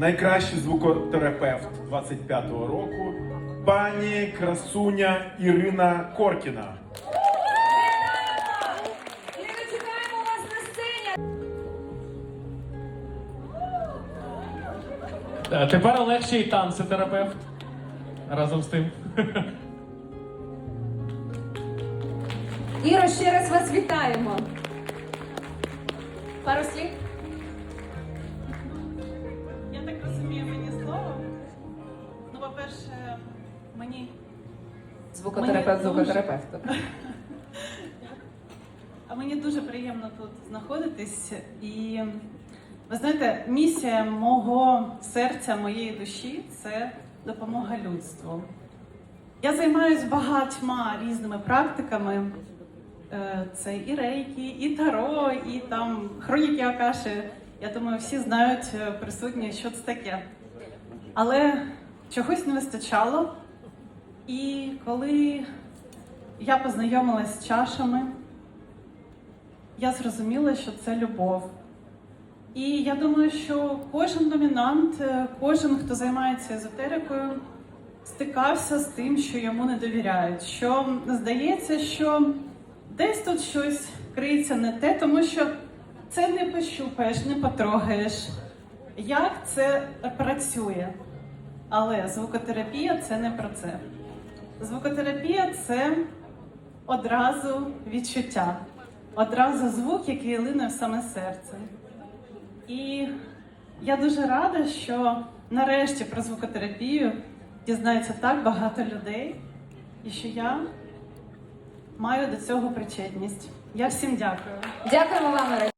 найкращий звукотерапевт 25-го року, пані красуня Ірина Коркіна. Е, Тепер легший танцетерапевт. Разом з тим. Іро, ще раз вас вітаємо. Пару слів. По-перше, мені Звукотерапевт, Мені звукотерапевт. А мені дуже приємно тут знаходитись. І ви знаєте, місія мого серця, моєї душі це допомога людству. Я займаюся багатьма різними практиками. Е, Це і рейки, і таро, і там хроніки Акаші. Я думаю, всі знають е, присутні, що це таке. Але чогось не вистачало. І коли я познайомилася з чашами, я зрозуміла, що це любов. І я думаю, що кожен домінант, е, кожен, хто займається езотерикою, стикався з тим, що йому не довіряють. Що здається, що десь тут щось криється не те, тому що це не пощупаєш, не потрогаєш. Як це працює? Але звукотерапія це не про це. Звукотерапія це одразу відчуття, одразу звук, який лине в саме серце. І я дуже рада, що нарешті про звукотерапію дізнається так багато людей, і що я маю до цього причетність. Я всім дякую. Дякуємо вам, Ірино.